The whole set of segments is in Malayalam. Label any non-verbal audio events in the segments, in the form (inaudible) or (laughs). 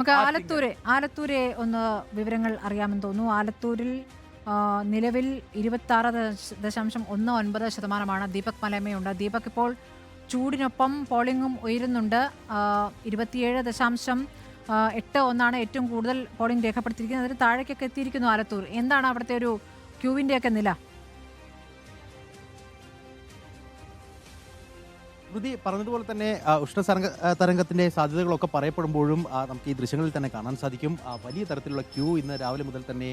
നമുക്ക് ആലത്തൂര് ആലത്തൂരെ ഒന്ന് വിവരങ്ങൾ അറിയാമെന്ന് തോന്നുന്നു. ആലത്തൂരിൽ നിലവിൽ ഇരുപത്തി ആറ് ദശാംശം ഒന്ന് ഒൻപത് ശതമാനമാണ് ദീപക് മലമയുണ്ട് ദീപക് ഇപ്പോൾ ചൂടിനൊപ്പം പോളിംഗും ഉയരുന്നുണ്ട്. ഇരുപത്തിയേഴ് ദശാംശം എട്ട് ഒന്നാണ് ഏറ്റവും കൂടുതൽ പോളിംഗ് രേഖപ്പെടുത്തിയിരിക്കുന്നത്. അതിന് താഴേക്കൊക്കെ എത്തിയിരിക്കുന്നു ആലത്തൂർ. എന്താണ് അവിടുത്തെ ഒരു ക്യൂവിന്റെയൊക്കെ നില? ശ്രുതി പറഞ്ഞതുപോലെ തന്നെ ഉഷ്ണ തരംഗത്തിന്റെ സാധ്യതകളൊക്കെ പറയപ്പെടുമ്പോഴും നമുക്ക് ഈ ദൃശ്യങ്ങളിൽ തന്നെ കാണാൻ സാധിക്കും. വലിയ തരത്തിലുള്ള ക്യൂ ഇന്ന് രാവിലെ മുതൽ തന്നെ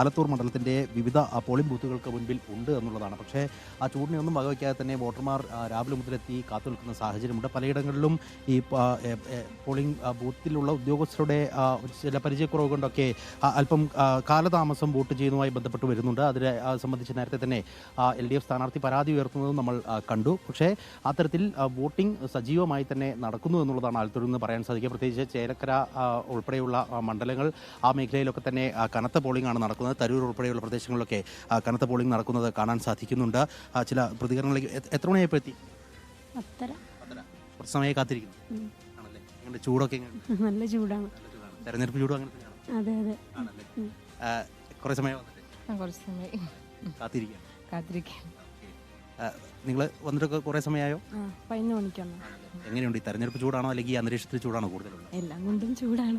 ആലത്തൂർ മണ്ഡലത്തിന്റെ വിവിധ പോളിംഗ് ബൂത്തുകൾക്ക് മുൻപിൽ ഉണ്ട് എന്നുള്ളതാണ്. പക്ഷേ ആ ചൂടിനെ ഒന്നും വകവയ്ക്കാതെ തന്നെ വോട്ടർമാർ രാവിലെ മുതലെത്തി കാത്തു നിൽക്കുന്ന സാഹചര്യമുണ്ട്. പലയിടങ്ങളിലും ഈ പോളിംഗ് ബൂത്തിലുള്ള ഉദ്യോഗസ്ഥരുടെ ചില പരിചയക്കുറവ് കൊണ്ടൊക്കെ അല്പം കാലതാമസം വോട്ട് ചെയ്യുന്നതുമായി ബന്ധപ്പെട്ട് വരുന്നുണ്ട്. അതിനെ സംബന്ധിച്ച് നേരത്തെ തന്നെ എൽ ഡി എഫ് സ്ഥാനാർത്ഥി പരാതി ഉയർത്തുന്നതും നമ്മൾ കണ്ടു. പക്ഷേ അത്തരത്തിൽ വോട്ടിംഗ് സജീവമായി തന്നെ നടക്കുന്നു എന്നുള്ളതാണ് ആലത്തൂരിൽ നിന്ന് പറയാൻ സാധിക്കുക. പ്രത്യേകിച്ച് ചേലക്കര ഉൾപ്പെടെയുള്ള മണ്ഡലങ്ങൾ ആ മേഖലയിലൊക്കെ തന്നെ കനത്ത പോളിംഗ് ആണ് നടക്കുന്നത്. തരൂർ ഉൾപ്പെടെയുള്ള പ്രദേശങ്ങളിലൊക്കെ കനത്ത പോളിംഗ് നടക്കുന്നത് കാണാൻ സാധിക്കുന്നുണ്ട്. ചില പ്രതികരണങ്ങളിലേക്ക് എത്ര മണിയായപ്പോൾ എത്തി? കുറച്ച് സമയം കാത്തിരിക്കുന്നു. ആണല്ലേ? ചൂടൊക്കെ എങ്ങനെ (laughs) നല്ല ചൂടാണ്. തെരഞ്ഞെടുപ്പ് ചൂടും അങ്ങനെ അതെ അതെ. ആണല്ലേ? കുറേ സമയം വന്നിട്ട്. കുറച്ച് സമയം. കാത്തിരിക്കുകയാണ് കാത്തിരിക്കാൻ നിങ്ങൾ വന്നിട്ടൊക്കെ കുറേ സമയമായോ? ആ പതിനൊന്ന് മണിക്കാണ് എങ്ങനെയുണ്ട്? ഈ തെരഞ്ഞെടുപ്പ് ചൂടാണോ? അല്ലെങ്കിൽ ഈ അന്തരീക്ഷത്തിൽ ചൂടാണോ കൂടുതലുള്ളത്? എല്ലാം കൊണ്ടും ചൂടാണ്.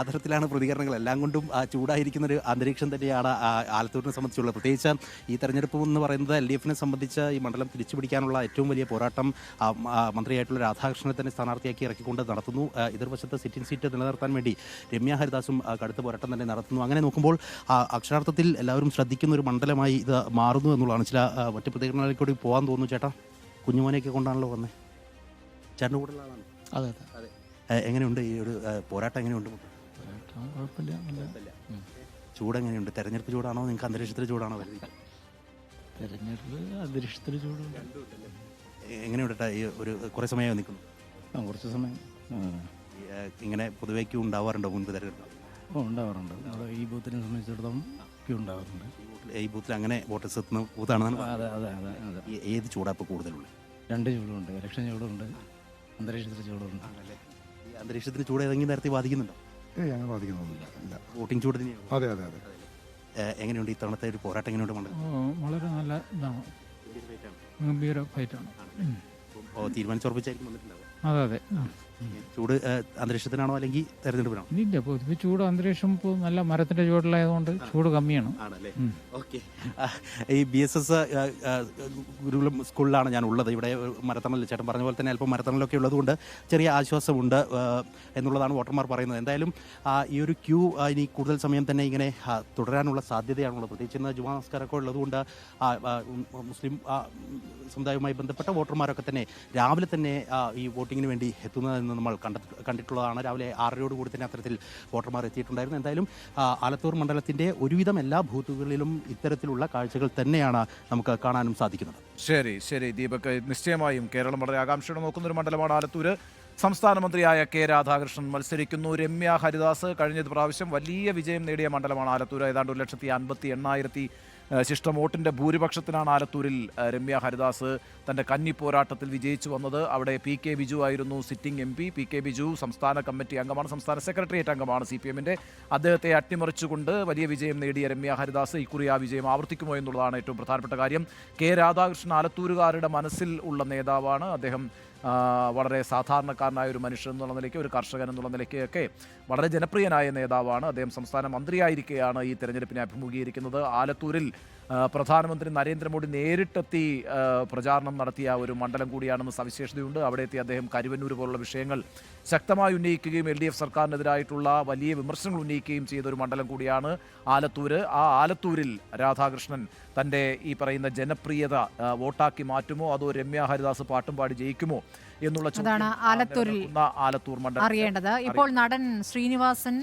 അത്തരത്തിലാണ് പ്രതികരണങ്ങൾ. എല്ലാം കൊണ്ടും ചൂടായിരിക്കുന്ന ഒരു അന്തരീക്ഷം തന്നെയാണ് ആലത്തൂരിനെ സംബന്ധിച്ചുള്ളത് പ്രത്യേകിച്ച് ഈ തെരഞ്ഞെടുപ്പ് എന്ന് പറയുന്നത് എൽ ഡി എഫിനെ സംബന്ധിച്ച് ഈ മണ്ഡലം തിരിച്ചുപിടിക്കാനുള്ള ഏറ്റവും വലിയ പോരാട്ടം മന്ത്രിയായിട്ടുള്ള രാധാകൃഷ്ണനെ തന്നെ സ്ഥാനാർത്ഥിയാക്കി ഇറക്കിക്കൊണ്ട് നടത്തുന്നു. എതിർവശത്ത് സിറ്റിംഗ് സീറ്റ് നിലനിർത്താൻ വേണ്ടി രമ്യ ഹരിദാസും കടുത്ത പോരാട്ടം തന്നെ നടത്തുന്നു. അങ്ങനെ നോക്കുമ്പോൾ അക്ഷരാർത്ഥത്തിൽ എല്ലാവരും ശ്രദ്ധിക്കുന്ന ഒരു മണ്ഡലമായി ഇത് മാറുന്നു എന്നുള്ളതാണ്. ചില മറ്റു പ്രതികരണങ്ങളിൽ കൂടി പോകാൻ തോന്നുന്നു. ചേട്ടാ കുഞ്ഞുമോനെയൊക്കെ കൊണ്ടാണല്ലോ വന്നത് ചേട്ടന്റെ കൂടെയുള്ള ആളാണ്. അതെ അതെ. അതെ. എങ്ങനെയുണ്ട് ഈ ഒരു പോരാട്ടം? എങ്ങനെയുണ്ട് കുഴപ്പമില്ല. നല്ല ഉം. ചൂട് എങ്ങനെയുണ്ട് തെരഞ്ഞെടുപ്പ് ചൂടാണോ? നിങ്ങൾക്ക് അന്തരീക്ഷത്തിൽ ചൂടാണോ വരുന്നത്? തെരഞ്ഞെടുപ്പ് അന്തരീക്ഷത്തിൽ ചൂടുണ്ട് എങ്ങനെയുണ്ട്? ഈ ഒരു കുറേ സമയമായി നിൽക്കുന്നു. ആ കുറച്ച് സമയം. ആ, ഈ, ഏ, ഇങ്ങനെ പൊതുവേ ക്യൂ ഉണ്ടാവാറുണ്ടോ മുൻപ് തെരഞ്ഞെടുപ്പ്? ഓ ഉണ്ടാവാറുണ്ട്. അവിടെ ഈ ബൂത്തിനെ സംബന്ധിച്ചിടത്തോളം ക്യൂ ഉണ്ടാവാറുണ്ട്. ഈ ബൂത്തിൽ- ഈ ബൂത്തിൽ അങ്ങനെ വോട്ടേഴ്സ് എത്തുന്ന ബൂത്താണെന്നാണ് ആ, അതെ അതെ അതെ അതെ. ഈ ഏത് ചൂടാ ഇപ്പോൾ കൂടുതലുള്ളത്? രണ്ട് ചൂടുണ്ട്. ഇലക്ഷൻ ചൂടുണ്ട്. അന്തരീക്ഷത്തിൽ ചൂടുണ്ട്. ഈ അന്തരീക്ഷത്തിന് ചൂട് ഏതെങ്കിലും തരത്തിൽ ബാധിക്കുന്നുണ്ടോ? ഏയ് അങ്ങനെ ബാധിക്കുന്നൊന്നുമില്ല. ഇല്ല. വോട്ടിംഗ് ചൂട് തന്നെയാണ്? അതെ അതെ അതെ. എങ്ങനെയുണ്ട് ഇത്തവണത്തെ ഒരു പോരാട്ടം എങ്ങനെയുണ്ട് മണ്ഡലം? വളരെ നല്ല ഇതാണ്. ഗംഭീര ഫൈറ്റാണ്. ഓ തീരുമാനിച്ചുറപ്പിച്ചായിരിക്കും വന്നിട്ടുണ്ടാവുക. അതെ അതെ. ചൂട് അന്തരീക്ഷത്തിനാണോ അല്ലെങ്കിൽ തെരഞ്ഞെടുപ്പിനാണോ? ഇല്ല പൊതുവെ ചൂട് അന്തരീക്ഷം ഇപ്പോൾ നല്ല മരത്തിന്റെ ചൂടിലായതുകൊണ്ട് ചൂട് കമ്മിയാണ്. ആണല്ലേ? ഓക്കെ. ഈ ബി എസ് എസ് ഗുരുകുലം സ്കൂളിലാണ് ഞാൻ ഉള്ളത് ഇവിടെ മരത്തണലിൽ ചേട്ടൻ പറഞ്ഞ പോലെ തന്നെ അല്പം മരത്തണലൊക്കെ ഉള്ളതുകൊണ്ട് ചെറിയ ആശ്വാസമുണ്ട് എന്നുള്ളതാണ് വോട്ടർമാർ പറയുന്നത്. എന്തായാലും ഈ ഒരു ക്യൂ ഇനി കൂടുതൽ സമയം തന്നെ ഇങ്ങനെ തുടരാനുള്ള സാധ്യതയാണുള്ളത്. പ്രത്യേകിച്ച് ഇന്ന് ജുമാ നമസ്കാരമൊക്കെ ഉള്ളതുകൊണ്ട് മുസ്ലിം സമുദായവുമായി ബന്ധപ്പെട്ട വോട്ടർമാരൊക്കെ തന്നെ രാവിലെ തന്നെ ഈ വോട്ടിങ്ങിന് വേണ്ടി എത്തുന്നതെന്ന് നമ്മൾ കണ്ട കണ്ടിട്ടുള്ളതാണ്. രാവിലെ ആറരയോട് കൂടി തന്നെ അത്തരത്തിൽ വോട്ടർമാർ എത്തിയിട്ടുണ്ടായിരുന്നു. എന്തായാലും ആലത്തൂർ മണ്ഡലത്തിന്റെ ഒരുവിധം എല്ലാ ബൂത്തുകളിലും ഇത്തരത്തിലുള്ള കാഴ്ചകൾ തന്നെയാണ് നമുക്ക് കാണാനും സാധിക്കുന്നത്. ശരി ശരി. ദീപക് നിശ്ചയമായും കേരളം വളരെ ആകാംക്ഷയോടെ നോക്കുന്ന ഒരു മണ്ഡലമാണ് ആലത്തൂർ സംസ്ഥാന മന്ത്രിയായ കെ രാധാകൃഷ്ണൻ മത്സരിക്കുന്നു. രമ്യ ഹരിദാസ് കഴിഞ്ഞ പ്രാവശ്യം വലിയ വിജയം നേടിയ മണ്ഡലമാണ് ആലത്തൂർ ഏതാണ്ട് ഒരു ലക്ഷത്തി അൻപത്തി എണ്ണായിരത്തി ശിഷ്ട വോട്ടിന്റെ ഭൂരിപക്ഷത്തിനാണ് ആലത്തൂരിൽ രമ്യ ഹരിദാസ് തന്റെ കന്നി പോരാട്ടത്തിൽ വിജയിച്ചു വന്നത്. അവിടെ പി കെ ബിജു ആയിരുന്നു sitting M P. P K Biju സംസ്ഥാന കമ്മിറ്റി അംഗമാണ് സംസ്ഥാന സെക്രട്ടേറിയറ്റ് അംഗമാണ് സി പി എമ്മിന്റെ അദ്ദേഹത്തെ അട്ടിമറിച്ചുകൊണ്ട് വലിയ വിജയം നേടിയ രമ്യ ഹരിദാസ് ഇക്കുറി ആ വിജയം ആവർത്തിക്കുമോ എന്നുള്ളതാണ് ഏറ്റവും പ്രധാനപ്പെട്ട കാര്യം. കെ രാധാകൃഷ്ണൻ ആലത്തൂരുകാരുടെ മനസ്സിൽ ഉള്ള നേതാവാണ്. അദ്ദേഹം വളരെ സാധാരണക്കാരനായ ഒരു മനുഷ്യൻ എന്നുള്ള നിലയ്ക്ക് ഒരു കർഷകൻ എന്നുള്ള നിലയ്ക്കൊക്കെ വളരെ ജനപ്രിയനായ നേതാവാണ്. അദ്ദേഹം സംസ്ഥാന മന്ത്രിയായിരിക്കെയാണ് ഈ തെരഞ്ഞെടുപ്പിനെ അഭിമുഖീകരിക്കുന്നത്. ആലത്തൂരിൽ പ്രധാനമന്ത്രി നരേന്ദ്രമോദി നേരിട്ടെത്തി പ്രചാരണം നടത്തിയ ഒരു മണ്ഡലം കൂടിയാണെന്ന് സവിശേഷതയുണ്ട്. അവിടെ എത്തി അദ്ദേഹം കരുവന്നൂർ പോലുള്ള വിഷയങ്ങൾ ശക്തമായി ഉന്നയിക്കുകയും എൽ ഡി എഫ് സർക്കാരിനെതിരായിട്ടുള്ള വലിയ വിമർശനങ്ങൾ ഉന്നയിക്കുകയും ചെയ്ത ഒരു മണ്ഡലം കൂടിയാണ് ആലത്തൂര്. ആ ആലത്തൂരിൽ രാധാകൃഷ്ണൻ തന്റെ ഈ പറയുന്ന ജനപ്രിയത വോട്ടാക്കി മാറ്റുമോ? അതോ രമ്യ ഹരിദാസ് പാട്ടും പാടി ജയിക്കുമോ? എന്നുള്ള ആലത്തൂരിൽ ആലത്തൂർ മണ്ഡലം അറിയേണ്ടത്. ഇപ്പോൾ നടൻ ശ്രീനിവാസൻ